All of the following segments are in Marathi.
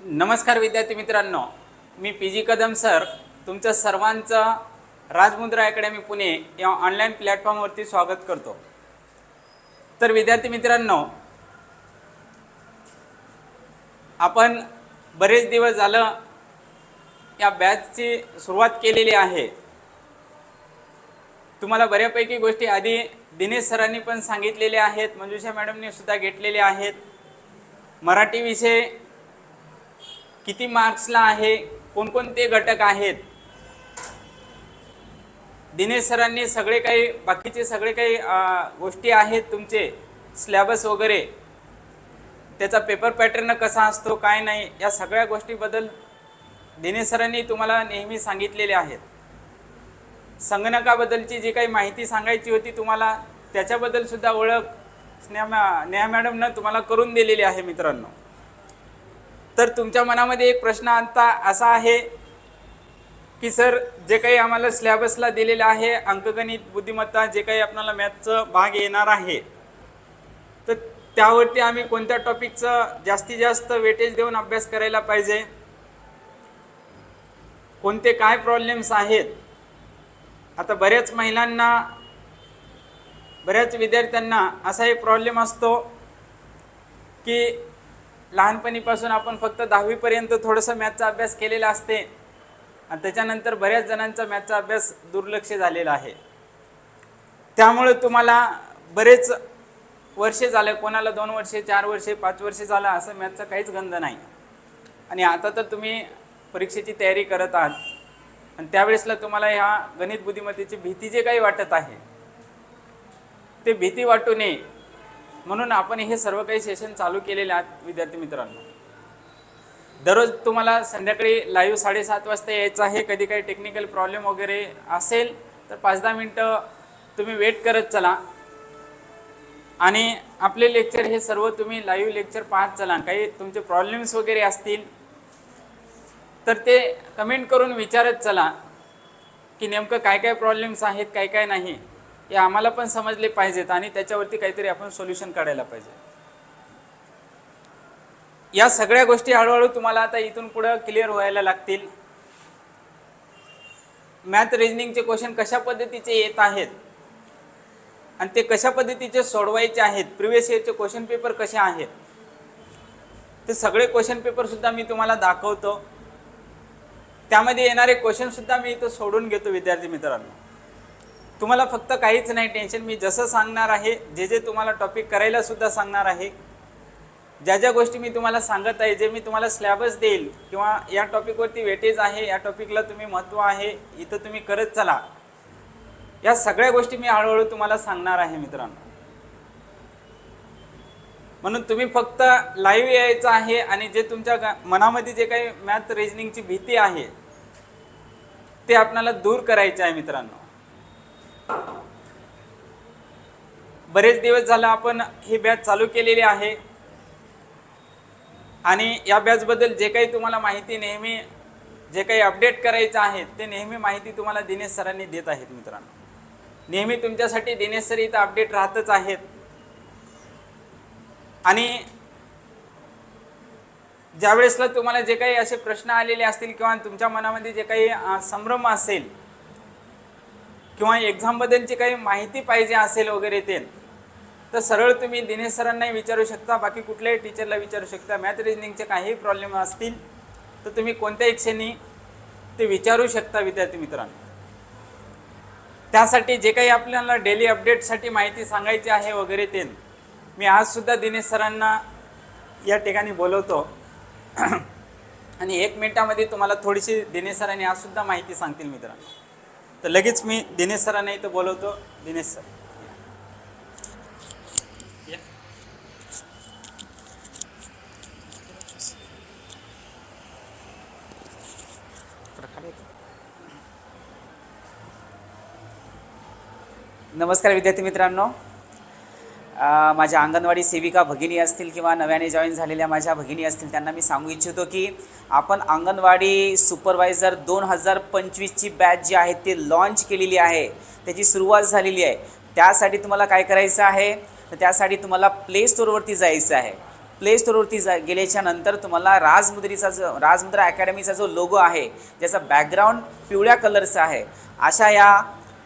नमस्कार विद्यार्थी मित्रांनो मी पी जी कदम सर. तुमचं सर्वांचं राजमुद्रा अकॅडमी पुणे या ऑनलाईन प्लॅटफॉर्मवरती स्वागत करतो. तर विद्यार्थी मित्रांनो आपण बरेच दिवस झालं या बॅचची सुरुवात केलेली आहे. तुम्हाला बऱ्यापैकी गोष्टी आधी दिनेश सरांनी पण सांगितलेल्या आहेत मंजुषा मॅडमने सुद्धा घेतलेल्या आहेत. मराठी विषय किती मार्क्सला आहे कोणकोणते घटक आहेत? दिनेश सरांनी सगळे काही बाकीचे सगळे काही गोष्टी आहेत तुमचे स्लॅबस वगैरे. त्याचा पेपर पॅटर्न कसा असतो काय नाही या सगळ्या गोष्टीबद्दल दिनेश सरांनी तुम्हाला नेहमी सांगितलेले आहेत. संगणकाबद्दलची जी काही माहिती सांगायची होती तुम्हाला त्याच्याबद्दल सुद्धा ओळख स्नेहा मॅ नेहा मॅडमनं तुम्हाला करून दिलेली आहे मित्रांनो. तर तुमच्या मनामध्ये एक प्रश्न आता असा आहे की सर जे काही आम्हाला सिलेबसला दिलेलं आहे अंकगणित बुद्धिमत्ता जे काही आपल्याला मॅथचं भाग येणार आहे तर त्यावरती आम्ही कोणत्या टॉपिकचं जास्तीत जास्त वेटेज देऊन अभ्यास करायला पाहिजे? कोणते काय प्रॉब्लेम्स आहेत? आता बऱ्याच महिलांना बऱ्याच विद्यार्थ्यांना असा एक प्रॉब्लेम असतो की लहानपणीपासून आपण फक्त दहावीपर्यंत थोडंसं मॅथचा अभ्यास केलेला असते. आणि त्याच्यानंतर बऱ्याच जणांचा मॅथचा अभ्यास दुर्लक्ष झालेला आहे. त्यामुळे तुम्हाला बरेच वर्षे झालं कोणाला दोन वर्षे चार वर्षे पाच वर्षे झालं असं मॅथचा काहीच गंध नाही. आणि आता तर तुम्ही परीक्षेची तयारी करत आहात. आणि त्यावेळेसला तुम्हाला ह्या गणित बुद्धिमत्तेची भीती जे काही वाटत आहे ते भीती वाटू नये. म्हणून आपण हे सर्व काही सेशन चालू केलेले आहेत विद्यार्थी मित्रांनो. दररोज तुम्हाला संध्याकाळी लाईव्ह साडेसात वाजता यायचं आहे कधी काही टेक्निकल प्रॉब्लेम वगैरे असेल तर पाच दहा मिनटं तुम्ही वेट करत चला. आणि आपले लेक्चर हे सर्व तुम्ही लाईव्ह लेक्चर पाहत चला. काही तुमचे प्रॉब्लेम्स वगैरे असतील तर ते कमेंट करून विचारत चला की नेमकं काय काय प्रॉब्लेम्स आहेत काय काय नाही. हे आम्हाला पण समजले पाहिजेत आणि त्याच्यावरती काहीतरी आपण सोल्युशन काढायला पाहिजे. या सगळ्या गोष्टी हळूहळू तुम्हाला आता इथून पुढं क्लिअर व्हायला लागतील. मॅथ रिजनिंगचे क्वेश्चन कशा पद्धतीचे येत आहेत? आणि ते कशा पद्धतीचे सोडवायचे आहेत? प्रिव्हियस इयरचे क्वेश्चन पेपर कसे आहेत? ते सगळे क्वेश्चन पेपरसुद्धा मी तुम्हाला दाखवतो. त्यामध्ये येणारे क्वेश्चनसुद्धा मी इथं सोडून घेतो विद्यार्थी मित्रांनो. तुम्हाला फक्त काहीच नाही टेन्शन मी जसं सांगणार आहे जे जे तुम्हाला टॉपिक करायला सुद्धा सांगणार आहे ज्या ज्या गोष्टी मी तुम्हाला सांगत आहे जे मी तुम्हाला स्लॅबच देईल किंवा या टॉपिकवरती वेटेज आहे या टॉपिकला तुम्ही महत्त्व आहे इथं तुम्ही करत चला. या सगळ्या गोष्टी मी हळूहळू तुम्हाला सांगणार आहे मित्रांनो. म्हणून तुम्ही फक्त लाईव्ह यायचं आहे आणि जे तुमच्या मनामध्ये जे काही मॅथ रिजनिंगची भीती आहे ते आपल्याला दूर करायचे आहे मित्रांनो. बरेच दिवस झालं आपण ही बॅच चालू केलेली आहे. आणि या बॅचबद्दल जे काही तुम्हाला माहिती नेहमी जे काही अपडेट करायचं आहे ते नेहमी माहिती तुम्हाला दिनेश सरांनी देत आहेत मित्रांनो. नेहमी तुमच्यासाठी दिनेश सर इथं अपडेट राहतच आहेत. आणि ज्यावेळेसला तुम्हाला जे काही असे प्रश्न आलेले असतील किंवा तुमच्या मनामध्ये जे काही संभ्रम असेल किंवा एक्झामबद्दलची काही माहिती पाहिजे असेल वगैरे ते तर सरळ तुम्ही दिनेश सरांनाही विचारू शकता बाकी कुठल्याही टीचरला विचारू शकता. मॅथ रिजनिंगचे काहीही प्रॉब्लेम असतील तर तुम्ही कोणत्याही क्षणी ते विचारू शकता विद्यार्थी मित्रांनो. त्यासाठी जे काही आपल्याला डेली अपडेटसाठी माहिती सांगायची आहे वगैरे ते मी आजसुद्धा दिनेश सरांना या ठिकाणी बोलवतो. आणि एक मिनिटामध्ये तुम्हाला थोडीशी दिनेश सरांनी आजसुद्धा माहिती सांगतील मित्रांनो. तर लगेच मी दिनेश सरांना इथं बोलवतो. दिनेश सर. नमस्कार विद्यार्थी मित्रांनो. माझ्या अंगणवाडी सेविका भगिनी असतील किंवा नव्याने जॉईन झालेल्या माझ्या भगिनी असतील त्यांना मी सांगू इच्छितो की आपण अंगणवाडी सुपरवायझर दोन हजार पंचवीसची बॅच जी आहे ती लॉन्च केलेली आहे. त्याची सुरुवात झालेली आहे. त्यासाठी तुम्हाला काय करायचं आहे? तर त्यासाठी तुम्हाला प्ले स्टोअरवरती जायचं आहे. प्ले स्टोअरवरती जा गेल्याच्यानंतर तुम्हाला राजमुद्रीचा जो राजमुद्रा अकॅडमीचा जो लोगो आहे ज्याचा बॅकग्राऊंड पिवळ्या कलरचा आहे अशा या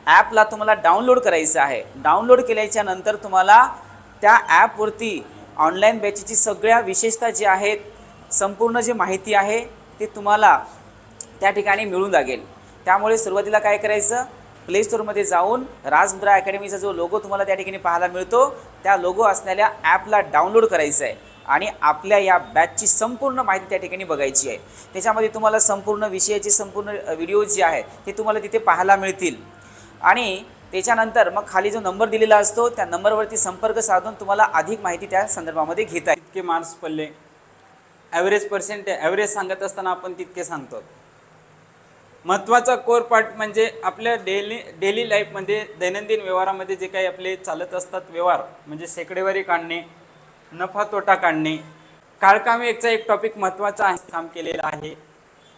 ॲपला तुम्हाला डाउनलोड करायचं आहे. डाउनलोड केल्याच्यानंतर तुम्हाला त्या ॲपवरती ऑनलाईन बॅचेची सगळ्या विशेषता जी आहेत संपूर्ण जी माहिती आहे ती तुम्हाला त्या ठिकाणी मिळून लागेल. त्यामुळे सुरुवातीला काय करायचं? प्ले स्टोअरमध्ये जाऊन राजमुद्रा अकॅडमीचा जो लोगो तुम्हाला त्या ठिकाणी पाहायला मिळतो त्या लोगो असलेल्या ॲपला डाउनलोड करायचं आहे आणि आपल्या या बॅचची संपूर्ण माहिती त्या ठिकाणी बघायची आहे. त्याच्यामध्ये तुम्हाला संपूर्ण विषयाची संपूर्ण व्हिडिओ जे आहे ते तुम्हाला तिथे पाहायला मिळतील. आणि त्याच्यानंतर मग खाली जो नंबर दिलेला असतो त्या नंबरवरती संपर्क साधून तुम्हाला अधिक माहिती त्या संदर्भामध्ये घेता इतके मार्क्स पडले. ॲव्हरेज पर्सेंट ॲव्हरेज सांगत असताना आपण तितके सांगतो. महत्त्वाचा कोर पार्ट म्हणजे आपल्या डेली डेली लाईफमध्ये दैनंदिन व्यवहारामध्ये जे काही आपले चालत असतात व्यवहार म्हणजे शेकडेवारी काढणे नफा तोटा काढणे काळकामेचा एक टॉपिक महत्त्वाचा आहे काम केलेलं आहे.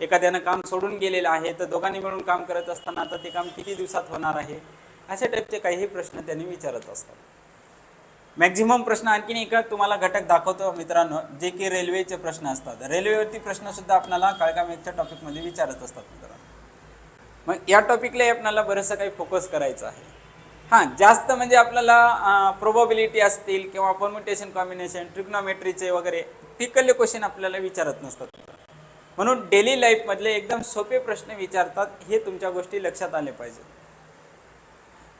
एखाद्यानं काम सोडून गेलेलं आहे तर दोघांनी मिळून काम करत असताना आता ते काम किती दिवसात होणार आहे अशा टाईपचे काहीही प्रश्न त्यांनी विचारत असतात. मॅक्झिमम प्रश्न आणखीन एक तुम्हाला घटक दाखवतो मित्रांनो जे की रेल्वेचे प्रश्न असतात. रेल्वेवरती प्रश्न सुद्धा आपल्याला काळकामेच्या टॉपिकमध्ये विचारत असतात मित्रांनो. मग या टॉपिकलाही आपल्याला बरंचसं काही फोकस करायचं आहे. हां जास्त म्हणजे आपल्याला प्रोबॅबिलिटी असतील किंवा परम्युटेशन कॉम्बिनेशन ट्रिग्नॉमेट्रीचे वगैरे टिकले क्वेश्चन आपल्याला विचारत नसतात. म्हणून डेली लाईफमधले एकदम सोपे प्रश्न विचारतात हे तुमच्या गोष्टी लक्षात आले पाहिजे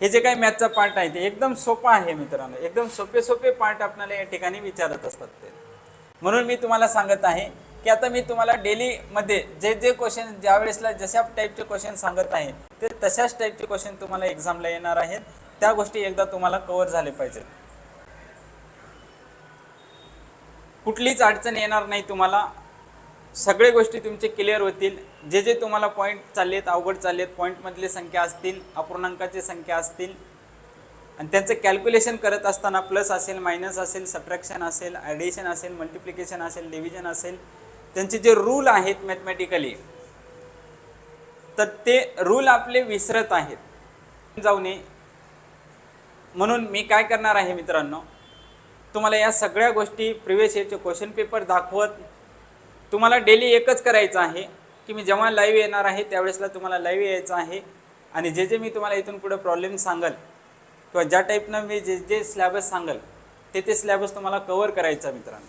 हे जे काही मॅथचा पार्ट आहे ते एकदम सोपा आहे मित्रांनो. एकदम सोपे सोपे पार्ट आपल्याला या ठिकाणी विचारत असतात ते. म्हणून मी तुम्हाला सांगत आहे की आता मी तुम्हाला डेलीमध्ये जे जे क्वेश्चन ज्या वेळेसला जशा टाईपचे क्वेश्चन सांगत आहे ते तशाच टाईपचे क्वेश्चन तुम्हाला एक्झामला येणार आहेत. त्या गोष्टी एकदा तुम्हाला कवर झाले पाहिजेत. कुठलीच अडचण येणार नाही तुम्हाला. सगळे गोष्टी तुमचे क्लिअर होतील. जे जे तुम्हाला पॉईंट चाललेत अवघड चाललेत पॉईंटमधले संख्या असतील अपूर्णांकाची संख्या असतील आणि त्यांचं कॅल्क्युलेशन करत असताना प्लस असेल मायनस असेल सबट्रॅक्शन असेल ॲडिशन असेल मल्टिप्लिकेशन असेल डिव्हिजन असेल त्यांचे जे रूल आहेत मॅथमॅटिकली तर ते रूल आपले विसरत आहेत. जाऊ नये. म्हणून मी काय करणार आहे मित्रांनो? तुम्हाला या सगळ्या गोष्टी प्रिव्हियस इयरचे क्वेश्चन पेपर दाखवत तुम्हाला डेली एकच करायचं आहे. की मी जेव्हा लाईव्ह येणार आहे त्यावेळेसला तुम्हाला लाईव्ह यायचं आहे. आणि जे जे मी तुम्हाला इथून पुढे प्रॉब्लेम सांगल किंवा ज्या टाईपनं मी जे जे स्लॅबस सांगल ते ते स्लॅबस तुम्हाला कवर करायचा मित्रांनो.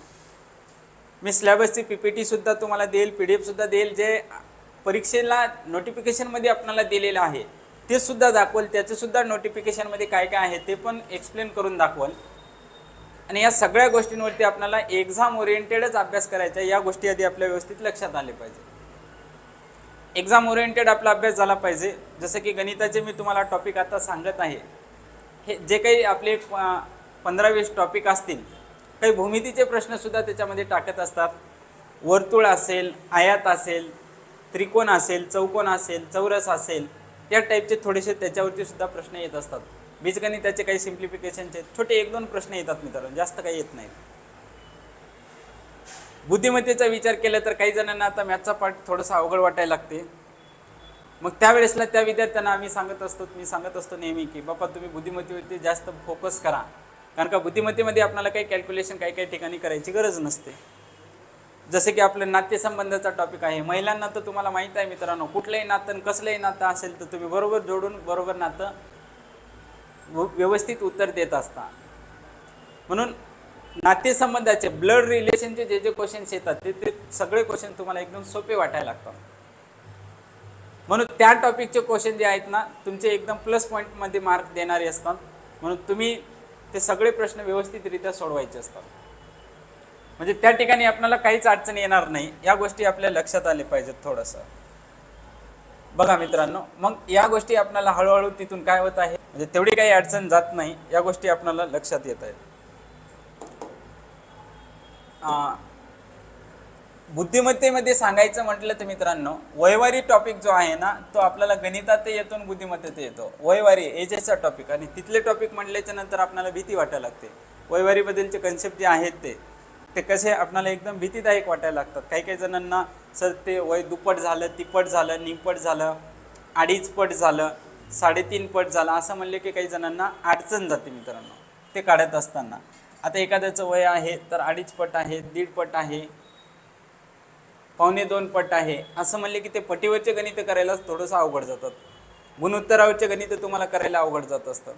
मी स्लॅबसची पी पी टीसुद्धा तुम्हाला देईल पी डी एफसुद्धा देईल जे परीक्षेला नोटिफिकेशनमध्ये आपल्याला दिलेलं आहे ते सुद्धा दाखवल त्याचंसुद्धा नोटिफिकेशनमध्ये काय काय आहे ते पण एक्सप्लेन करून दाखवल. आणि या सगळ्या गोष्टींवरती आपल्याला एक्झाम ओरिएंटेडच अभ्यास करायचा आहे या गोष्टी आधी आपल्या व्यवस्थित लक्षात आले पाहिजे एक्झाम ओरिएंटेड आपला अभ्यास झाला पाहिजे. जसं की गणिताचे मी तुम्हाला टॉपिक आता सांगत आहे. हे जे काही आपले पंधरा वीस टॉपिक असतील काही भूमितीचे प्रश्नसुद्धा त्याच्यामध्ये टाकत असतात. वर्तुळ असेल आयात असेल त्रिकोण असेल चौकोन असेल चौरस असेल या टाईपचे थोडेसे त्याच्यावरती सुद्धा प्रश्न येत असतात. बीजगणिताचे काही सिम्प्लिफिकेशनचे छोटे एक दोन प्रश्न येतात मित्रांनो जास्त काही येत नाहीत बुद्धिमत्तेचा विचार केला तर काही जणांना आता मॅथचा पार्ट थोडासा अवघड वाटायला लागते. मग त्यावेळेसला त्या विद्यार्थ्यांना आम्ही सांगत असतो मी सांगत असतो नेहमी की बाबा तुम्ही बुद्धिमत्तेवरती जास्त फोकस करा. कारण का बुद्धिमत्तेमध्ये आपल्याला काही कॅल्क्युलेशन काही काही ठिकाणी करायची गरज नसते. जसे की आपलं नातेसंबंधाचा टॉपिक आहे. महिलांना तर तुम्हाला माहीत आहे मित्रांनो कुठलंही नातं कसलंही नातं असेल तर तुम्ही बरोबर जोडून बरोबर नातं व- व्यवस्थित उत्तर देत असता. म्हणून नातेसंबंधाचे ब्लड रिलेशनचे जे जे क्वेश्चन्स येतात ते ते सगळे क्वेश्चन तुम्हाला एकदम सोपे वाटायला लागतात. म्हणून त्या टॉपिकचे क्वेश्चन जे आहेत ना तुमचे एकदम प्लस पॉईंटमध्ये मार्क देणारे असतात. म्हणून तुम्ही ते सगळे प्रश्न व्यवस्थितरित्या सोडवायचे असतात. म्हणजे त्या ठिकाणी आपल्याला काहीच अडचण येणार नाही. या गोष्टी आपल्या लक्षात आले पाहिजेत थोडंसं. बघा मित्रांनो मग या गोष्टी आपल्याला हळूहळू तिथून काय होत आहे? म्हणजे तेवढी काही अडचण जात नाही या गोष्टी आपल्याला लक्षात येत आहेत. बुद्धिमत्तेमध्ये सांगायचं म्हटलं तर मित्रांनो वयवारी टॉपिक जो आहे ना तो आपल्याला गणितात येतो आणि बुद्धिमत्तेत येतो. वयवारी एजेसचा टॉपिक आणि तिथले टॉपिक म्हटल्याच्या नंतर आपल्याला भीती वाटायला लागते. वयवारीबद्दलचे कन्सेप्ट जे आहेत ते ते कसे आपल्याला एकदम भीतीदायक वाटायला लागतात. काही काही जणांना सर ते वय दुप्पट झालं तिप्पट झालं निपट झालं अडीच पट झालं साडेतीन पट झालं असं म्हणले की काही जणांना अडचण जाते मित्रांनो ते काढत असताना. आता एखाद्याचं वय आहे तर अडीच पट आहे दीड पट आहे पावणे दोन पट आहे असं म्हणले की ते पटीवरचे गणित करायलाच थोडंसं अवघड जातात. गुणोत्तरावरचे गणित तुम्हाला करायला अवघड जात असतात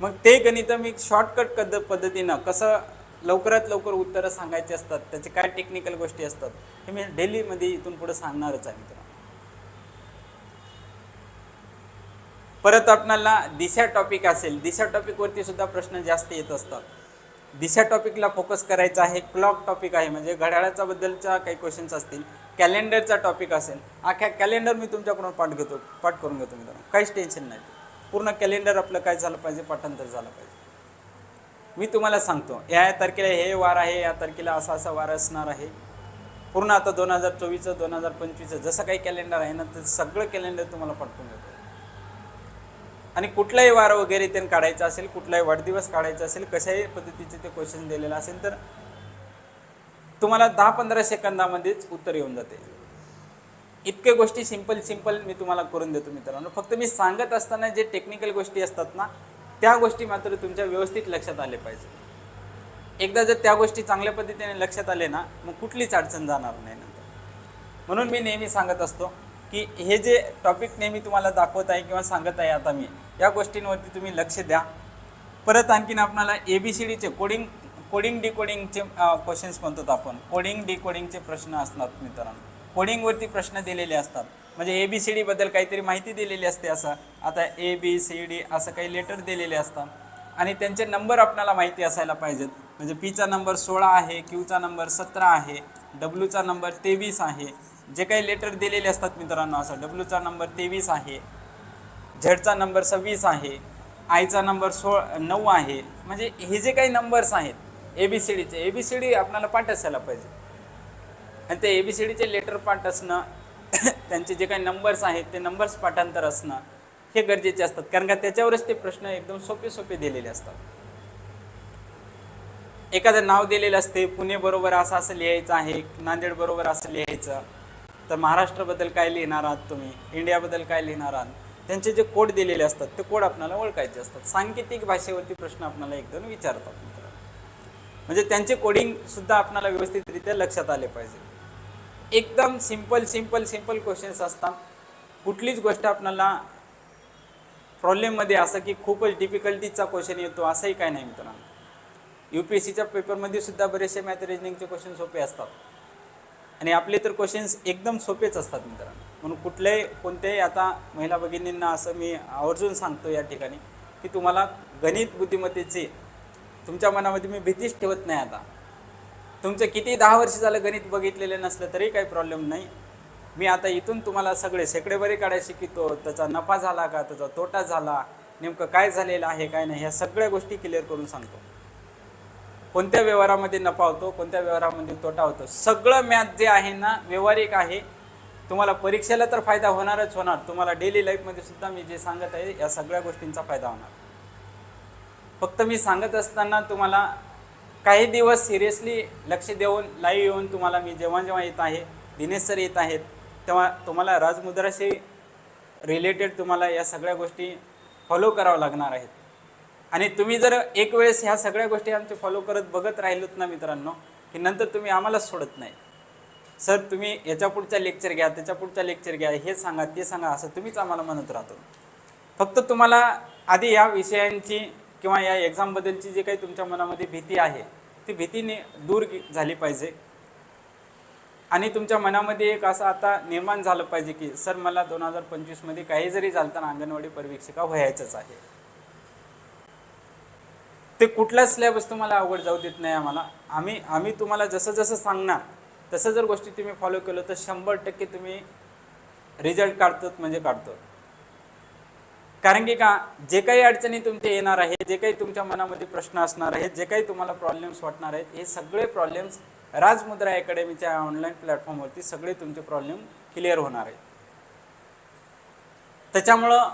मग ते गणित मी शॉर्टकट कद पद्धतीनं कसं लवकरात लवकर उत्तरं सांगायची असतात त्याचे काय टेक्निकल गोष्टी असतात हे मी डेलीमध्ये इथून पुढे सांगणारच आहे मित्रांनो. परत आपणाला दिशा टॉपिक असेल दिशा टॉपिकवरती सुद्धा प्रश्न जास्त येत असतात. दिशा टॉपिकला फोकस करायचा आहे क्लॉक टॉपिक आहे. म्हणजे घड्याळाचा बद्दलच्या काही क्वेश्चन्स असतील कॅलेंडरचा टॉपिक असेल अख्या कॅलेंडर मी तुमच्याकडून पाठ घेतो पाठ करून घेतो मित्रांनो. काहीच टेन्शन नाही. पूर्ण कॅलेंडर आपलं काय झालं पाहिजे? पाठांतर झालं पाहिजे. मी तुम्हाला सांगतो या या तारखेला हे वार आहे या तारखेला असा असा वार असणार आहे. पूर्ण आता दोन हजार चोवीसचं दोन हजार पंचवीसचं जसं काही कॅलेंडर आहे ना ते सगळं कॅलेंडर तुम्हाला पाठवून देतो. आणि कुठलाही वार वगैरे त्यांनी काढायचा असेल कुठलाही वाढदिवस काढायचा असेल कशाही पद्धतीचे ते क्वेश्चन दिलेलं असेल तर तुम्हाला दहा पंधरा सेकंदामध्येच उत्तर येऊन जाते. इतके गोष्टी सिंपल सिंपल मी तुम्हाला करून देतो मित्रांनो. फक्त मी सांगत असताना जे टेक्निकल गोष्टी असतात ना त्या गोष्टी मात्र तुमच्या व्यवस्थित लक्षात आले पाहिजे. एकदा जर त्या गोष्टी चांगल्या पद्धतीने लक्षात आले ना मग कुठलीच अडचण जाणार नाही नंतर. म्हणून मी नेहमी सांगत असतो की हे जे टॉपिक नेहमी तुम्हाला दाखवत आहे किंवा सांगत आहे आता मी या गोष्टींवरती तुम्ही लक्ष द्या. परत आणखीन आपणाला ए बी सी डीचे कोडिंग कोडिंग डिकोडिंगचे क्वेश्चन्स म्हणतो आपण. कोडिंग डिकोडिंगचे प्रश्न असतात मित्रांनो. कोडिंगवरती प्रश्न दिलेले असतात. म्हणजे ए बी सी डीबद्दल काहीतरी माहिती दिलेली असते असं. आता ए बी सी डी असं काही लेटर दिलेले असतात. आणि त्यांचे नंबर आपणाला माहिती असायला पाहिजेत. म्हणजे पीचा नंबर सोळा आहे क्यूचा नंबर सतरा आहे डब्ल्यूचा नंबर तेवीस आहे. जे काही लेटर दिलेले असतात मित्रांनो असं डब्ल्यूचा नंबर तेवीस आहे झेडचा नंबर सव्वीस आहे आयचा नंबर सो नऊ आहे. म्हणजे हे जे काही नंबर्स आहेत ए बी सी डीचे ए बी सी डी आपल्याला पाठ असायला पाहिजे. आणि ते ए बी सी डीचे लेटर पाठ असणं त्यांचे जे काही नंबर्स आहेत ते नंबर्स पाठांतर असणं हे गरजेचे असतात. कारण का त्याच्यावरच ते प्रश्न एकदम सोपे सोपे दिलेले असतात. एखादं नाव दिलेलं असते पुणे बरोबर असं असं लिहायचं आहे नांदेड बरोबर असं लिहायचं. तर महाराष्ट्राबद्दल काय लिहिणार आहात तुम्ही? इंडियाबद्दल काय लिहिणार आहात? त्यांचे जे कोड दिलेले असतात ते कोड आपल्याला ओळखायचे असतात. सांकेतिक भाषेवरती प्रश्न आपल्याला एकदम विचारतात मित्र. म्हणजे त्यांचे कोडिंगसुद्धा आपल्याला व्यवस्थितरित्या लक्षात आले पाहिजे. एकदम सिंपल सिंपल सिंपल क्वेश्चन्स असतात. कुठलीच गोष्ट आपल्याला प्रॉब्लेममध्ये असं की खूपच डिफिकल्टीचा क्वेश्चन येतो असंही काय नाही मित्रांनो. यू पी एस सीच्या पेपरमध्ये सुद्धा बरेचसे मॅथ रिजनिंगचे क्वेश्चन सोपे असतात. आणि आपले तर क्वेश्चन्स एकदम सोपेच असतात मित्रांनो. म्हणून कुठल्याही कोणत्याही आता महिला भगिनींना असं मी आवर्जून सांगतो या ठिकाणी की तुम्हाला गणित बुद्धिमत्तेचे तुमच्या मनामध्ये मी भीतीच ठेवत नाही आता. तुमचं किती दहा वर्ष झालं गणित बघितलेलं नसलं तरी काही प्रॉब्लेम नाही. मी आता इथून तुम्हाला सगळे शेकडेबरे काढायला शिकतो त्याचा नफा झाला का त्याचा तोटा झाला नेमकं काय झालेलं आहे काय नाही ह्या सगळ्या गोष्टी क्लिअर करून सांगतो. कोणत्या व्यवहारामध्ये नफा होतो कोणत्या व्यवहारामध्ये तोटा होतो. सगळं मॅथ जे आहे ना व्यवहारिक आहे. तुम्हाला परीक्षेला तर फायदा होणारच होणार. तुम्हाला डेली लाईफमध्ये सुद्धा मी जे सांगत आहे या सगळ्या गोष्टींचा फायदा होणार. फक्त मी सांगत असताना तुम्हाला काही दिवस सिरियसली लक्ष देऊन लाईव्ह येऊन तुम्हाला मी जेव्हा जेव्हा येत आहे दिनेश सर येत आहेत तेव्हा तुम्हाला राजमुद्राशी रिलेटेड तुम्हाला या सगळ्या गोष्टी फॉलो करावं लागणार आहेत. आणि तुम्ही जर एक वेळेस ह्या सगळ्या गोष्टी आमचे फॉलो करत बघत राहिलोत ना मित्रांनो की नंतर तुम्ही आम्हालाच सोडत नाही. सर तुम्ही याच्या पुढच्या लेक्चर घ्या त्याच्या पुढच्या लेक्चर घ्या हे सांगा ते सांगा असं तुम्हीच आम्हाला म्हणत राहतो. फक्त तुम्हाला आधी या विषयांची किंवा या एक्झामबद्दलची जी काही तुमच्या मनामध्ये भीती आहे ती भीतीने दूर झाली पाहिजे. आणि तुमच्या मनामध्ये एक असं आता निर्माण झालं पाहिजे की सर मला दोन हजार पंचवीसमध्ये काही जरी झालं तर अंगणवाडी परिवीक्षिका व्हायचंच आहे. ते कुठलाच सिलेबस तुम्हाला अवघड जाऊ देत नाही आम्हाला. आम्ही आम्ही तुम्हाला जसं जसं सांगणार तसं जर गोष्टी तुम्ही फॉलो केलं तर शंभर टक्के तुम्ही रिझल्ट काढतो म्हणजे काढतो कारण की का जे काही अडचणी तुमचे येणार आहे जे काही तुमच्या मनामध्ये प्रश्न असणार आहेत जे काही तुम्हाला प्रॉब्लेम्स वाटणार आहेत हे सगळे प्रॉब्लेम्स राजमुद्रा अकॅडमीच्या ऑनलाईन प्लॅटफॉर्मवरती सगळे तुमचे प्रॉब्लेम क्लिअर होणार आहेत. त्याच्यामुळं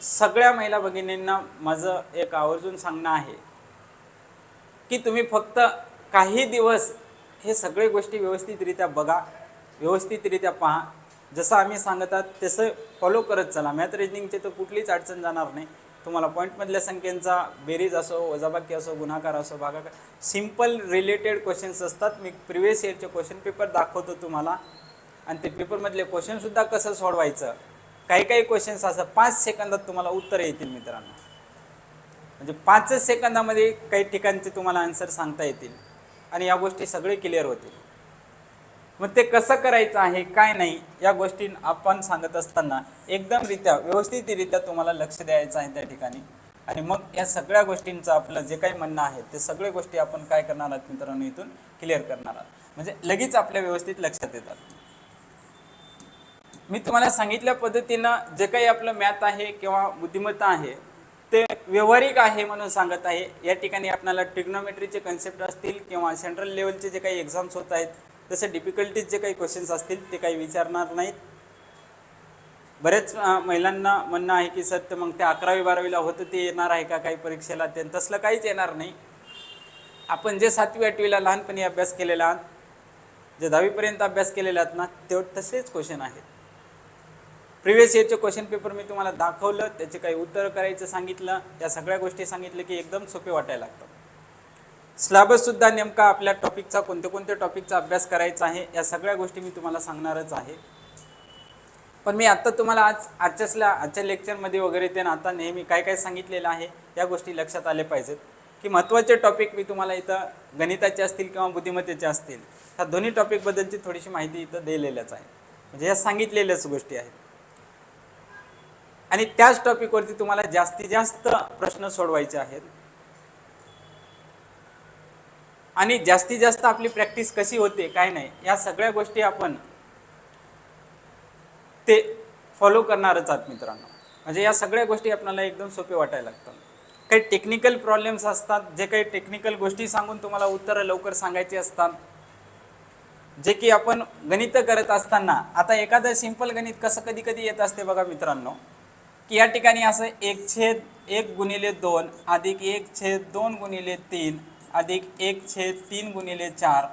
सगळ्या महिला भगिनींना माझं एक आवर्जून सांगणं आहे की तुम्ही फक्त काही दिवस हे सगळे गोष्टी व्यवस्थितरित्या बघा व्यवस्थितरित्या पहा. जसं आम्ही सांगतात तसं फॉलो करत चला. मॅथ रिजनिंगचे तर कुठलीच अडचण जाणार नाही. तुम्हाला पॉईंटमधल्या संख्येचा बेरीज असो वजाबाकी असो गुणाकार असो भागाकार सिंपल रिलेटेड क्वेश्चन्स असतात. मी प्रिव्हियस इयरचे क्वेश्चन पेपर दाखवतो तुम्हाला. आणि ते पेपरमधले क्वेश्चनसुद्धा कसं सोडवायचं? काही काही क्वेश्चन्स असं पाच सेकंदात तुम्हाला उत्तर येतील मित्रांनो. म्हणजे पाचच सेकंदामध्ये काही ठिकाणचे तुम्हाला आन्सर सांगता येतील. आणि या गोष्टी सगळे क्लिअर होतील. मग ते कसं करायचं आहे काय नाही या गोष्टी आपण सांगत असताना एकदमरित्या व्यवस्थितरित्या तुम्हाला लक्ष द्यायचं आहे त्या ठिकाणी. आणि मग या सगळ्या गोष्टींचं आपलं जे काही म्हणणं आहे ते सगळे गोष्टी आपण काय करणार आहात मित्रांनो इथून क्लिअर करणार आहात. म्हणजे लगेच आपल्या व्यवस्थित लक्षात येतात. मी तुम्हाला सांगितल्या पद्धतीनं जे काही आपलं मॅथ आहे किंवा बुद्धिमत्ता आहे ते व्यवहारिक आहे म्हणून सांगत आहे. या ठिकाणी आपल्याला ट्रिग्नोमेट्रीचे कन्सेप्ट असतील किंवा सेंट्रल लेवलचे जे काही एक्झाम्स होत आहेत तसे डिफिकल्टीज जे काही क्वेश्चन्स असतील ते काही विचारणार नाहीत. बरेच महिलांना म्हणणं आहे की सत्य मग ते अकरावी बारावीला होतं ते येणार आहे का काही परीक्षेला? ते तसलं काहीच येणार नाही. आपण जे सातवी आठवीला लहानपणी अभ्यास केलेला आहात जे दहावीपर्यंत अभ्यास केलेले आहेत ना ते तसेच क्वेश्चन आहेत. प्रिव्हियस इयरचे क्वेश्चन पेपर मी तुम्हाला दाखवलं त्याचे काही उत्तर करायचं सांगितलं या सगळ्या गोष्टी सांगितल्या की एकदम सोपे वाटायला लागतात स्लॅबससुद्धा नेमका आपल्या टॉपिकचा कोणत्या कोणत्या टॉपिकचा अभ्यास करायचा आहे या सगळ्या गोष्टी मी तुम्हाला सांगणारच आहे. पण मी आत्ता तुम्हाला आज आजच्यासल्या आजच्या लेक्चरमध्ये वगैरे ते आता नेहमी काय काय सांगितलेलं आहे या गोष्टी लक्षात आल्या पाहिजेत. की महत्त्वाचे टॉपिक मी तुम्हाला इथं गणिताचे असतील किंवा बुद्धिमत्तेचे असतील ह्या दोन्ही टॉपिकबद्दलची थोडीशी माहिती इथं दिलेल्याच आहे. म्हणजे ह्या सांगितलेल्याच गोष्टी आहेत. आणि त्याच टॉपिकवरती तुम्हाला जास्तीत जास्त प्रश्न सोडवायचे आहेत. आणि जास्तीत जास्त आपली प्रॅक्टिस कशी होते काय नाही या सगळ्या गोष्टी आपण ते फॉलो करणारच आहात मित्रांनो. म्हणजे या सगळ्या गोष्टी आपल्याला एकदम सोपे वाटायला लागतात. काही टेक्निकल प्रॉब्लेम्स असतात जे काही टेक्निकल गोष्टी सांगून तुम्हाला उत्तरं लवकर सांगायची असतात. जे की आपण गणित करत असताना आता एखादं सिंपल गणित कसं कधी कधी येत असते बघा मित्रांनो. की या ठिकाणी असं एक छेद एक गुणिले दोन अधिक एक छेद दोन गुणिले तीन अधिक एक छेद तीन गुणिले चार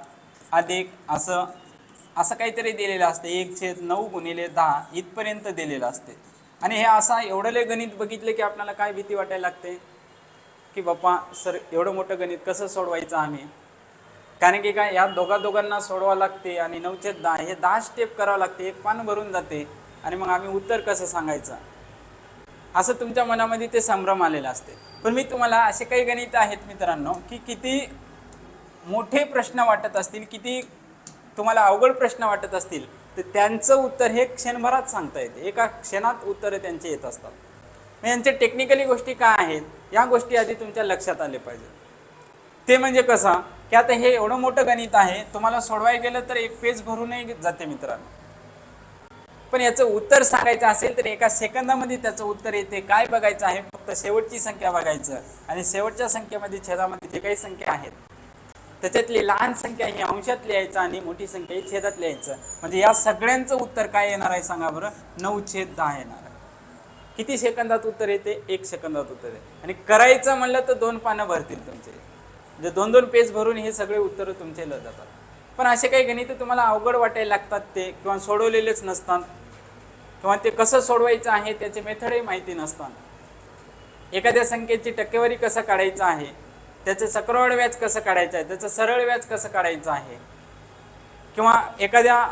अधिक असं असं काहीतरी दिलेलं असते. एक छेद नऊ गुणिले दहा इथपर्यंत दिलेलं असते. आणि हे असं एवढं लय गणित बघितलं की आपल्याला काय भीती वाटायला लागते? की बाप्पा सर एवढं मोठं गणित कसं सोडवायचं आम्ही? कारण की काय या दोघा दोघांना सोडवावं लागते आणि नऊचे दहा हे दहा स्टेप करावं लागते. एक पान भरून जाते. आणि मग आम्ही उत्तर कसं सांगायचं? असं तुमच्या मनामध्ये ते संभ्रम आलेला असते. पण मी तुम्हाला असे काही गणित आहेत मित्रांनो की किती मोठे प्रश्न वाटत असतील किती तुम्हाला अवघड प्रश्न वाटत असतील तर त्यांचं उत्तर हे क्षणभरात सांगता येते. एका क्षणात उत्तरं त्यांचे येत असतात. मग यांच्या टेक्निकली गोष्टी काय आहेत या गोष्टी आधी तुमच्या लक्षात आले पाहिजे ते म्हणजे कसं की आता हे एवढं मोठं गणित आहे तुम्हाला सोडवायला गेलं तर एक पेज भरूनही जाते मित्रांनो. पण याचं उत्तर सांगायचं असेल तर एका सेकंदामध्ये त्याचं उत्तर येते. काय बघायचं आहे? फक्त शेवटची संख्या बघायचं. आणि शेवटच्या संख्येमध्ये छेदामध्ये जे काही संख्या आहेत त्याच्यातली लहान संख्या ही अंशात लिहायचं आणि मोठी संख्या ही छेदात लिहायचं. म्हणजे या सगळ्यांचं उत्तर काय येणार आहे सांगा बरं? नऊ छेद दहा येणार आहे. किती सेकंदात उत्तर येते? एक सेकंदात उत्तर येते. आणि करायचं म्हणलं तर दोन पानं भरतील तुमचे. म्हणजे दोन दोन पेज भरून हे सगळे उत्तरं तुमचे ल जातात. पण असे काही गणित तुम्हाला अवघड वाटायला लागतात ते किंवा सोडवलेलेच नसतात. किंवा ते कसं सोडवायचं आहे त्याचे मेथडही माहिती नसतात. एखाद्या संख्येची टक्केवारी कसं काढायचं आहे त्याचं चक्रवाढ व्याज कसं काढायचं आहे त्याचं सरळ व्याज कसं काढायचं आहे? किंवा एखाद्या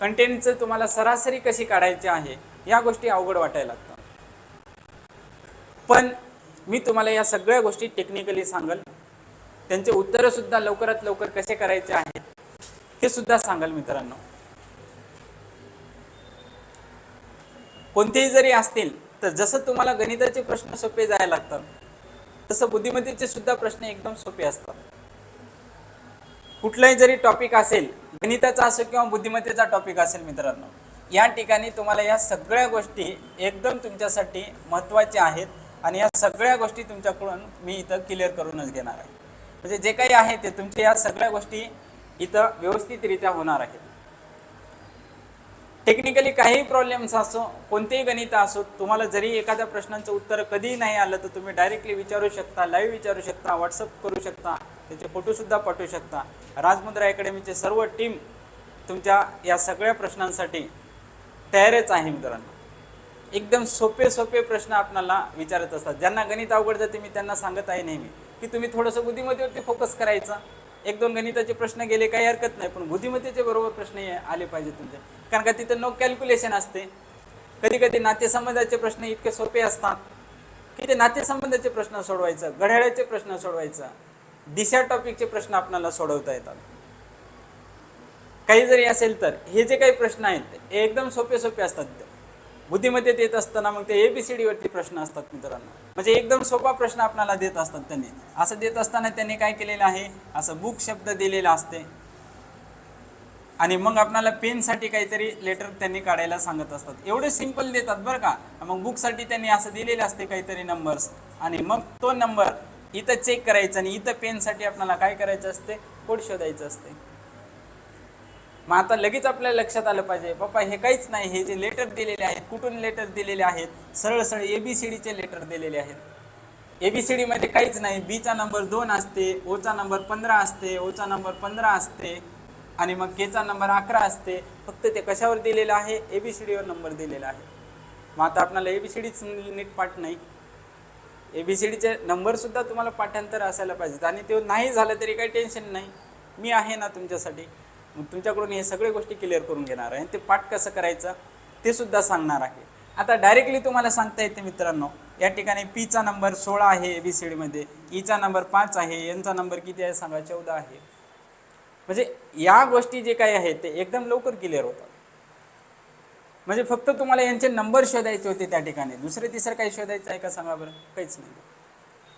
कंटेंटचं तुम्हाला सरासरी कशी काढायची आहे या गोष्टी अवघड वाटायला लागतात. पण मी तुम्हाला या सगळ्या गोष्टी टेक्निकली सांगल. त्यांचे उत्तरंसुद्धा लवकरात लवकर कसे करायचे आहेत हे सुद्धा सांगाल मित्रांनो. कोणतेही जरी असतील तर जसं तुम्हाला गणिताचे प्रश्न सोपे जायला लागतात तसं बुद्धिमत्तेचे सुद्धा प्रश्न एकदम सोपे असतात. कुठलाही जरी टॉपिक असेल गणिताचा असो किंवा बुद्धिमत्तेचा टॉपिक असेल मित्रांनो या ठिकाणी तुम्हाला या सगळ्या गोष्टी एकदम तुमच्यासाठी महत्त्वाच्या आहेत आणि या सगळ्या गोष्टी तुमच्याकडून मी इथं क्लिअर करूनच घेणार आहे. म्हणजे जे काही आहे ते तुमच्या या सगळ्या गोष्टी इथं व्यवस्थितरित्या होणार आहेत. टेक्निकली काही प्रॉब्लेम्स असो कोणतेही गणित असो तुम्हाला जरी एखाद्या प्रश्नांचं उत्तर कधीही नाही आलं तर तुम्ही डायरेक्टली विचारू शकता लाईव्ह विचारू शकता व्हॉट्सअप करू शकता त्याचे फोटोसुद्धा पाठवू शकता. राजमुद्रा अकॅडमीचे सर्व टीम तुमच्या या सगळ्या प्रश्नांसाठी तयारच आहे मित्रांनो. एकदम सोपे सोपे प्रश्न आपणाला विचारत असतात. ज्यांना गणित अवघड जाते मी त्यांना सांगत आहे नेहमी. की तुम्ही थोडंसं बुद्धिमत्तेवरती फोकस करायचा. एक दोन गणिताचे प्रश्न गेले काही हरकत नाही पण बुद्धिमत्तेचे बरोबर प्रश्न हे आले पाहिजे तुमचे. कारण का तिथं नो कॅल्क्युलेशन असते. कधी कधी नातेसंबंधाचे प्रश्न इतके सोपे असतात की ते नातेसंबंधाचे प्रश्न सोडवायचं घड्याळाचे प्रश्न सोडवायचं दिशा टॉपिकचे प्रश्न आपल्याला सोडवता येतात. काही जरी असेल तर हे जे काही प्रश्न आहेत हे एकदम सोपे सोपे असतात. बुद्धिमत्तेत येत असताना मग ते एबीसीडी वरती प्रश्न असतात मित्रांनो. म्हणजे एकदम सोपा प्रश्न आपल्याला देत असतात त्यांनी. असं देत असताना त्यांनी काय केलेलं आहे? असं बुक शब्द दिलेला असते. आणि मग आपल्याला पेनसाठी काहीतरी लेटर त्यांनी काढायला सांगत असतात. एवढे सिंपल देतात बरं का. मग बुकसाठी त्यांनी असं दिलेले असते काहीतरी नंबर्स आणि मग तो नंबर इथं चेक करायचा आणि इथं पेनसाठी आपल्याला काय करायचं असते? कोड शोधायचं असते. मग आता लगेच आपल्याला लक्षात आलं पाहिजे बाप्पा हे काहीच नाही हे जे लेटर दिलेले आहेत कुठून लेटर दिलेले आहेत? सरळ सरळ डीचे लेटर दिलेले आहेत. ए बी सी डीमध्ये काहीच नाही. बीचा नंबर दोन असते ओचा नंबर पंधरा असते ओचा नंबर पंधरा असते आणि मग केचा नंबर अकरा असते. फक्त ते कशावर दिलेलं आहे? ए बी सी डीवर नंबर दिलेला आहे. मग आता आपल्याला एबीसीडीच नीट पाठ नाही. ए बी सी डीचे नंबरसुद्धा तुम्हाला पाठांतर असायला पाहिजेत. आणि ते नाही झालं तरी काही टेन्शन नाही. मी आहे ना तुमच्यासाठी. मग तुमच्याकडून हे सगळे गोष्टी क्लिअर करून घेणार आहे. ते पाठ कसं करायचं ते सुद्धा सांगणार आहे. आता डायरेक्टली तुम्हाला सांगता येते मित्रांनो या ठिकाणी पीचा नंबर सोळा आहे ए बी सी डीमध्ये ईचा नंबर पाच आहे. यांचा नंबर किती आहे सांगा चौदा आहे. म्हणजे या गोष्टी जे काही आहेत ते एकदम लवकर क्लिअर होतात. म्हणजे फक्त तुम्हाला यांचे नंबर शोधायचे होते त्या ठिकाणी. दुसरे तिसरं काही शोधायचं आहे का सांगा बरं? काहीच नाही.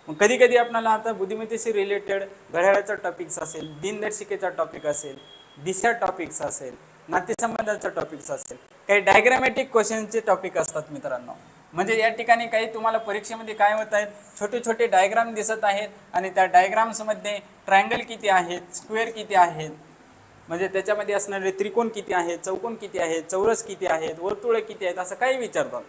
मग कधी कधी आपल्याला आता बुद्धिमत्तेशी रिलेटेड घड्याळाचा टॉपिक्स असेल दिनदर्शिकेचा टॉपिक असेल दिशा टॉपिक्स असेल नातेसंबंधाचा टॉपिक्स असेल काही डायग्रॅमॅटिक क्वेश्चनचे टॉपिक असतात मित्रांनो. म्हणजे या ठिकाणी काही तुम्हाला परीक्षेमध्ये काय होत आहेत छोटे छोटे डायग्राम दिसत आहेत आणि त्या डायग्राम्समध्ये ट्रायंगल किती आहेत स्क्वेअर किती आहेत म्हणजे त्याच्यामध्ये असणारे त्रिकोण किती आहेत चौकोन किती आहेत चौरस किती आहेत वर्तुळे किती आहेत असं काही विचारतात.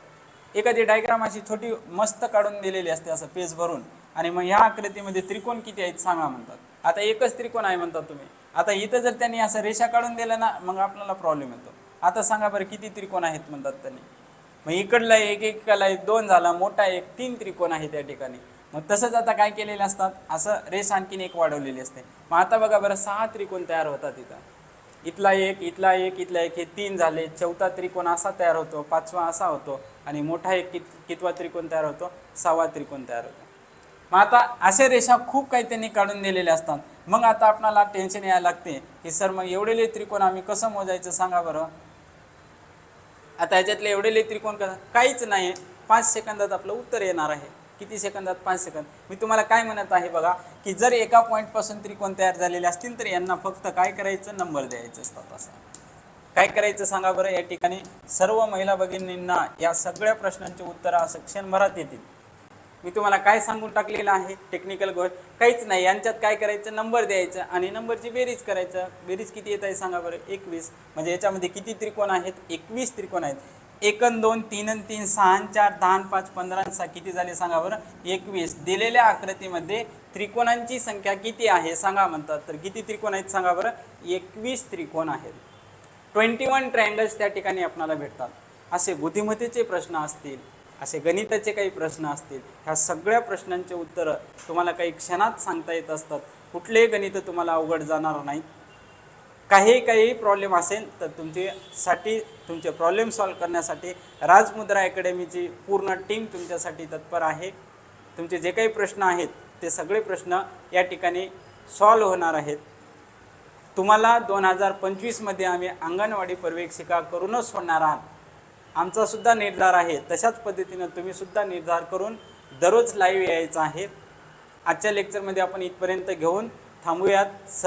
एखादी डायग्राम अशी छोटी मस्त काढून दिलेली असते असं पेज भरून. आणि मग ह्या आकृतीमध्ये त्रिकोण किती आहेत सांगा म्हणतात. आता एकच त्रिकोण आहे म्हणतात तुम्ही. आता इथं जर त्यांनी असं रेषा काढून दिलं ना मग आपल्याला प्रॉब्लेम येतो. आता सांगा बरं किती त्रिकोण आहेत म्हणतात त्यांनी? मग इकडला एक एकाला एक दोन झाला मोठा एक तीन त्रिकोण आहे त्या ठिकाणी. मग तसंच आता काय केलेलं असतात? असं रेस आणखीन एक वाढवलेली असते. मग आता बघा बरं सहा त्रिकोण तयार होतात इथं. इथला एक इथला एक इथला एक हे तीन झाले. चौथा त्रिकोण असा तयार होतो पाचवा असा होतो आणि मोठा एक कित कितवा त्रिकोण तयार होतो सहावा त्रिकोण तयार होतो. मग आता अशा रेषा खूप काही त्यांनी काढून दिलेल्या असतात. मग आता आपणाला टेन्शन यायला लागते. की सर मग एवढेले त्रिकोण आम्ही कसं मोजायचं सांगा बरं? आता ह्याच्यातले एवढेले त्रिकोण कसं? काहीच नाही. पाच सेकंदात आपलं उत्तर येणार आहे. किती सेकंदात? पाच सेकंद. मी तुम्हाला काय म्हणत आहे बघा की जर एका पॉईंटपासून त्रिकोण तयार झालेले असतील तर यांना फक्त काय करायचं? नंबर द्यायचं असतात असं. काय करायचं सांगा बरं? या ठिकाणी सर्व महिला भगिनींना या सगळ्या प्रश्नांची उत्तरं असं क्षणभरात येतील. मी तुम्हाला काय सांगून टाकलेलं आहे? टेक्निकल गोष्ट. काहीच नाही. यांच्यात काय करायचं? नंबर द्यायचं आणि नंबरची बेरीज करायचं. बेरीज किती येत आहे सांगा बरं. एकवीस. म्हणजे याच्यामध्ये किती त्रिकोण आहेत? एकवीस त्रिकोण आहेत. एकन दोन तीन अन तीन सहा चार दहा पाच पंधरा सहा. किती झाले सांगा बरं? एकवीस. दिलेल्या आकृतीमध्ये त्रिकोणांची संख्या किती आहे? सांगा म्हणतात. तर किती त्रिकोण आहेत सांगा बरं? एकवीस त्रिकोण आहेत. ट्वेंटी वन ट्रायंगल्स त्या ठिकाणी आपणाला भेटतात. असे बुद्धिमत्तेचे प्रश्न असतील. असे गणिताचे काही प्रश्न असतील ह्या सगळ्या प्रश्नांचे उत्तरं तुम्हाला काही क्षणात सांगता येत असतात. कुठलेही गणित तुम्हाला अवघड जाणार नाही. काही काही प्रॉब्लेम असेल तर तुमच्यासाठी तुमचे प्रॉब्लेम सॉल्व करण्यासाठी राजमुद्रा अकॅडमीची पूर्ण टीम तुमच्यासाठी तत्पर आहे. तुमचे जे काही प्रश्न आहेत ते सगळे प्रश्न या ठिकाणी सॉल्व होणार आहेत. तुम्हाला दोन हजार पंचवीसमध्ये आम्ही अंगणवाडी पर्यवेक्षिका करूनच सोडणार आहात. आमचा सुद्धा निर्धार आहे. तशाच पद्धतीनं तुम्हीसुद्धा निर्धार करून दररोज लाईव्ह यायचं आहे. आजच्या लेक्चरमध्ये आपण इथपर्यंत घेऊन थांबूयात. स